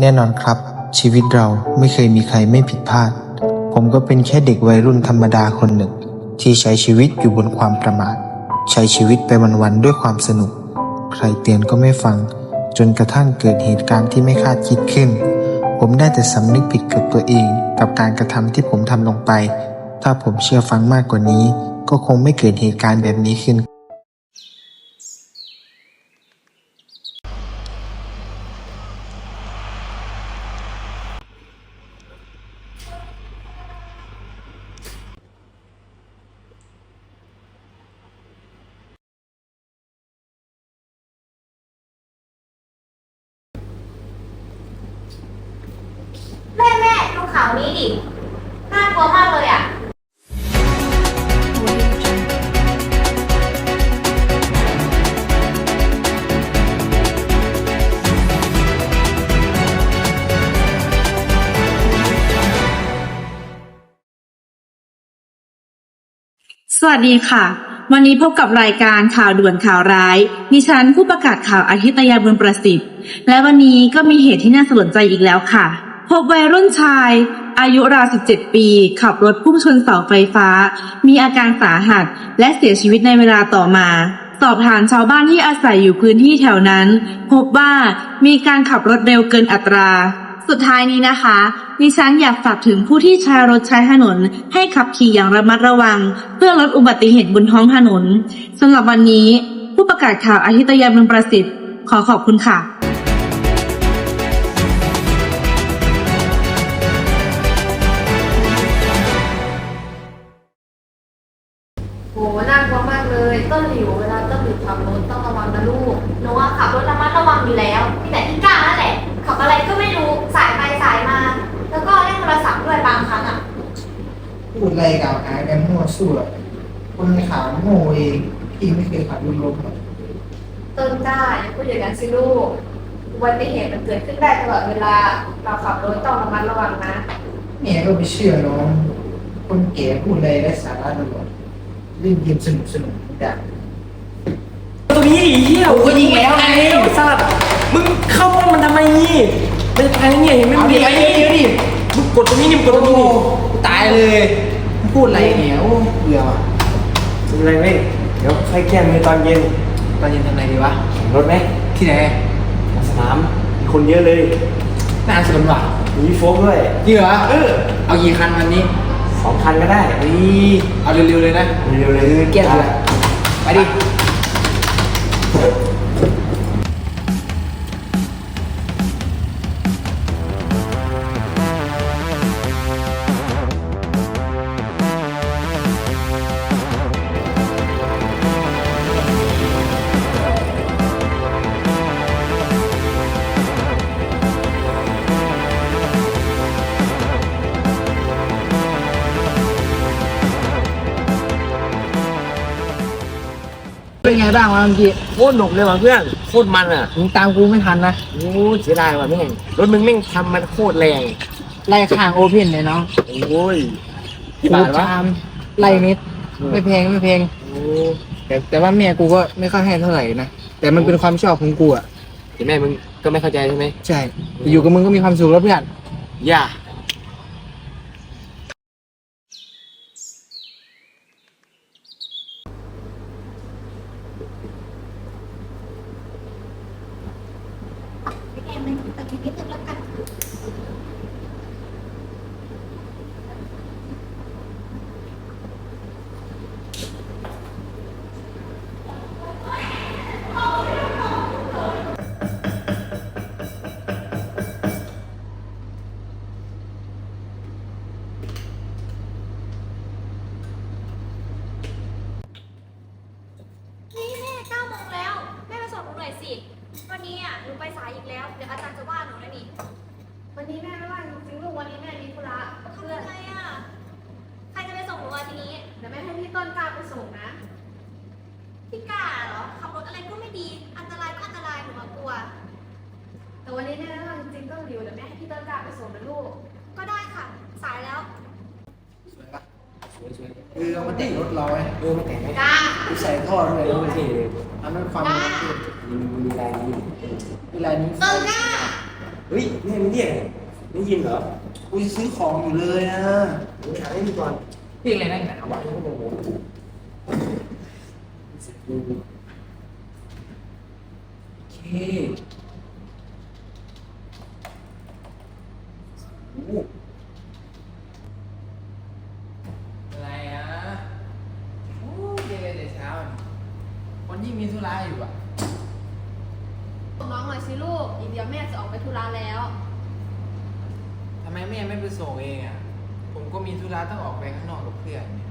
แน่นอนครับ ชีวิตเราไม่เคยมีใครไม่ผิดพลาด ผมก็เป็นแค่เด็กวัยรุ่นธรรมดาคนหนึ่ง ที่ใช้ชีวิตอยู่บนความประมาท ใช้ชีวิตไปวันๆด้วยความสนุก ใครเตือนก็ไม่ฟัง จนกระทั่งเกิดเหตุการณ์ที่ไม่คาดคิดขึ้น ผมได้แต่สำนึกผิดกับตัวเอง กับการกระทำที่ผมทำลงไป ถ้าผมเชื่อฟังมากกว่านี้ ก็คงไม่เกิดเหตุการณ์แบบนี้ขึ้น แม่แม่ดู ข่าวนี้ดิ น่ากลัวมากเลยอะ สวัสดีค่ะ วันนี้พบกับรายการข่าวด่วนข่าวร้ายดิฉันผู้ประกาศข่าวอาทิตยาบุญประสิทธิ์ และวันนี้ก็มีเหตุที่น่าสลดใจอีกแล้วค่ะ พบวัยรุ่นชาย อายุราว 17 ปี ขับรถพุ่งชนเสาไฟฟ้า มีอาการสาหัส และเสียชีวิตในเวลาต่อมา สอบถามชาวบ้านที่อาศัยอยู่พื้นที่แถวนั้น พบว่ามีการขับรถเร็วเกินอัตรา สุดท้ายนี้นะคะ ดิฉันอยากฝากถึงผู้ที่ใช้รถใช้ถนน ให้ขับขี่อย่างระมัดระวัง เพื่อลดอุบัติเหตุบนท้องถนนสำหรับวันนี้ ผู้ประกาศข่าวอาทิตยาบุญประสิทธิ์ ขอขอบคุณค่ะ ไรกล่าวหากันมั่วซั่วคนขาวโง่เองพี่ไม่เคยขับรถล้มหรอกต้นกล้าอย่าพูดอย่างนั้นสิลูกอุบัติเหตุมันเกิดขึ้นได้ตลอดเวลา เราขับรถต้องระมัดระวังนะแม่ก็ไปเชื่อน้อง คนแก่พูดอะไรไร้สาระตลอดเล่นเกมสนุกสนุกๆอย่างตรงนี้ไอ้เหี้ยกูก็ยิงแล้วไงสัตว์มึงเข้าป้อมมันทำไมนี่ไม่ตายแล้วเนี่ยเห็นไหมเอาดิเอาดิเอาดิมึงกดตรงนี้นี่มึงกดตรงนี้โอ้นี่ตายเลย พูดอะไรเนี่ยโอ้เบื่อว่ะไม่เป็นไรเว้ยเดี๋ยวใครแก้มือตอนเย็นตอนเย็นทำอะไรดีวะแข่งรถไหมที่ไหนสนามมีคนเยอะเลยน่าสนว่ะมีโฟกด้วยจริงเหรอเออเอากี่คันวันนี้สองคันก็ได้เฮ้ยเอาเร็วๆเลยนะเร็วๆเลยแก้เลยไปดิ เป็นไงบ้างวะเมื่อกี้โคตรหนุกเลยว่ะเพื่อนโคตรมันอะมึงตามกูไม่ทันนะโอ้เสียดายว่ะแม่งรถมึงแม่งทำมันโคตรแรงไล่ข้างโอเพนเลยเนาะโอ้ยกูกี่บาทวะตามไล่นิดไม่แพงไม่แพงโอ้แต่แต่ว่าเมียกูก็ไม่ค่อยให้เท่าไหร่นะแต่มันเป็นความชอบของกูอะเห็นไหมมึงก็ไม่เข้าใจใช่ไหมใช่อยู่กับมึงก็มีความสุขแล้วเพื่อนอย่า นี่แม่เก้าโมงแล้ว แม่ไปส่งหนูหน่อยสิ วันนี้อะหนูไปสายอีกแล้ว เดี๋ยวอาจารย์จะว่าหนูนะนี่ วันนี้แม่ไม่ว่างจริงๆลูกวันนี้แม่มีธุระ ทำ เพื่อน ยังไงอะ ใครจะไปส่งหนูอะทีนี้ เดี๋ยวแม่ให้พี่ต้นกล้าไปส่งนะ พี่กล้าเหรอ ขับรถอะไร ก็ไม่ดี อันตรายก็อันตรายหนูมากลัว แต่วันนี้แม่ไม่ว่างจริงๆต้นหลิวเดี๋ยวแม่ให้พี่ต้นกล้าไปส่งนะลูก ก็ได้ค่ะ สายแล้ว สวยปะเออเอามาแต่งรถเราไว้เออไม่แต่งไหมกล้ากูใส่ท่อด้วยเออไม่เท่เลยอันนั้นความรักมีมีลายนี้เวลานี้ต้นกล้าเฮ้ยแม่มึงเรียกไม่ยินเหรอกูจะซื้อของอยู่เลยนะมึงหาให้มึงก่อนเรียกอะไรนั่งหนาวะที่เขาบอกผมโอเคโอ้ อะไรอะโอ้เรียกอะไรแต่เช้านี่คนยิ่งมีธุระอยู่อะน้องหน่อยสิลูก อีกเดี๋ยวแม่จะออกไปธุระแล้ว ทำไมแม่ไม่ไปส่งเองอะ ผมก็มีธุระต้องออกไปข้างนอกกับเพื่อนเนี่ย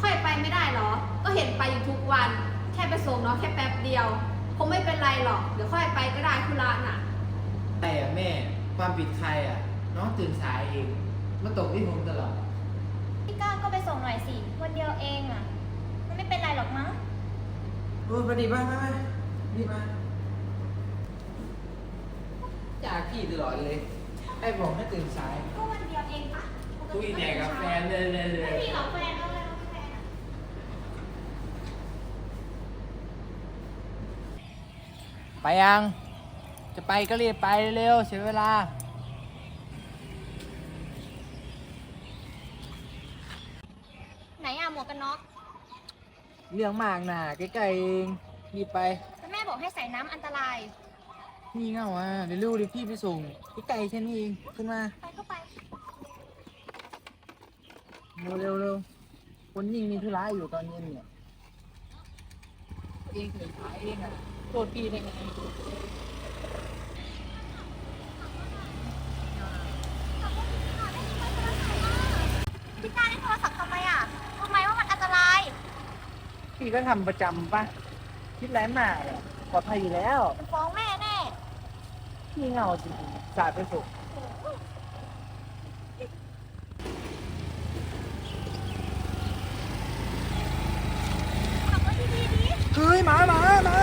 ค่อยไปไม่ได้เหรอ ก็เห็นไปอยู่ทุกวันแค่ไปส่งน้องแค่แป๊บเดียว คงไม่เป็นไรหรอก เดี๋ยวค่อยไปก็ได้ธุระน่ะ แต่อะแม่ความผิดใครอะ น้องตื่นสายเองมาตกที่ผมตลอด พี่ก้าก็ไปส่งหน่อยสิ วันเดียวเองอะ มันไม่เป็นไรหรอกมั้ง เออพอดีป่ะมารีบมาอยากพี่ตลอดเลย ไอ้บอกให้ตื่นสายก็วันเดียวเองปะคุยแต่กับแฟนเลยเลยเลยไม่มีหรอกแฟนเอาเลยเอาแฟนอะ ไปยัง จะไปก็รีบไปเร็วๆเสียเวลา ไหนอะหมวกกันน็อกเรื่องมากนะใกล้ๆเองรีบไป แต่แม่บอกให้ใส่น้ำอันตราย นี่เงาอะเดี๋ยวลูกเดี๋ยวพี่ไปส่งใกล้ๆแค่นี้เองขึ้นมา ไปก็ไป เร็วเร็วเร็วคนยิ่งมีธุระอยู่ตอนเย็นเนี่ย เองเถิดสายเองอะ โทษพี่ได้ไงพี่ก้าได้โทรศัพท์ทำไมอะทำไมว่ามันอันตราย พี่ก็ทำประจำป่ะ คิดไรมากอะปลอดภัยอยู่แล้ว มันฟ้องแม่แน่พี่เงาจริงๆสาดไปส่งขับรถดีๆดิ เฮ้ยหมาหมาหมา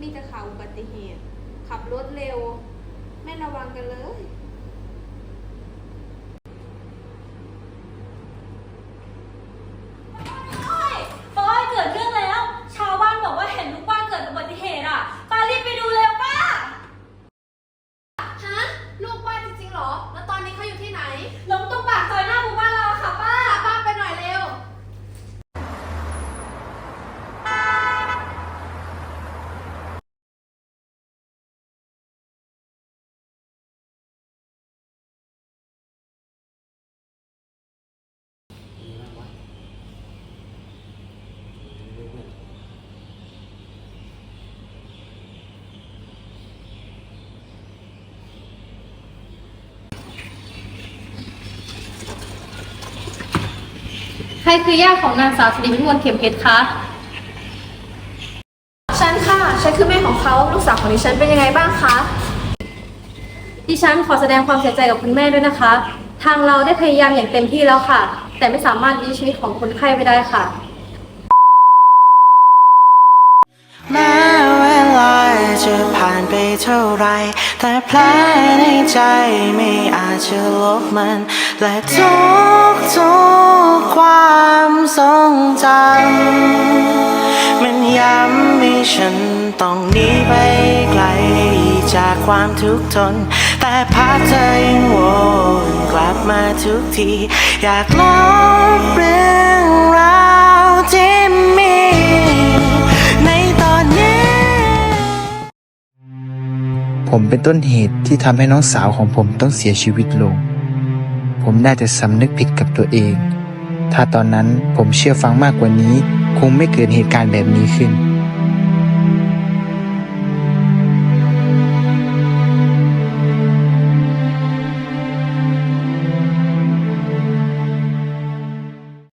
มีแต่ข่าวอุบัติเหตุ ขับรถเร็ว ไม่ระวังกันเลย ปอยเกิดเรื่องแล้ว ชาวบ้านบอกว่าเห็นลูกป้าเกิดอุบัติเหตุอะป้ารีบไปดูเร็วป้า ฮะ ลูกป้าจริงๆเหรอ แล้วตอนนี้เขาอยู่ที่ไหน ล้มตรงปากซอยหน้าหมู่บ้านเราอะค่ะป้า พาป้าไปหน่อยเร็ว ใครคือย่าของนางสาวสิริวิมลเข็มเพชรคะฉันค่ะ ฉันคือแม่ของเขาลูกสาวของดิฉันเป็นยังไงบ้างคะ ดิฉันขอแสดงความเสียใจกับคุณแม่ด้วยนะคะ ทางเราได้พยายามอย่างเต็มที่แล้วค่ะ แต่ไม่สามารถยื้อชีวิตของคนไข้ไว้ได้ค่ะ แม้เวลาจะผ่านไปเท่าไร แต่แผลในใจไม่อาจจะลบมัน และทุกทุกความทรงจำมันย้ำให้ฉันต้องหนีไปไกลจากความทุกข์ทน แต่ภาพเธอยังวนกลับมาทุกที อยากลบเรื่องราวที่มีในตอนนี้ ผมเป็นต้นเหตุที่ทำให้น้องสาวของผมต้องเสียชีวิตลง ผมน่าจะสำนึกผิดกับตัวเอง ถ้าตอนนั้นผมเชื่อฟังมากกว่านี้ คงไม่เกิดเหตุการณ์แบบนี้ขึ้น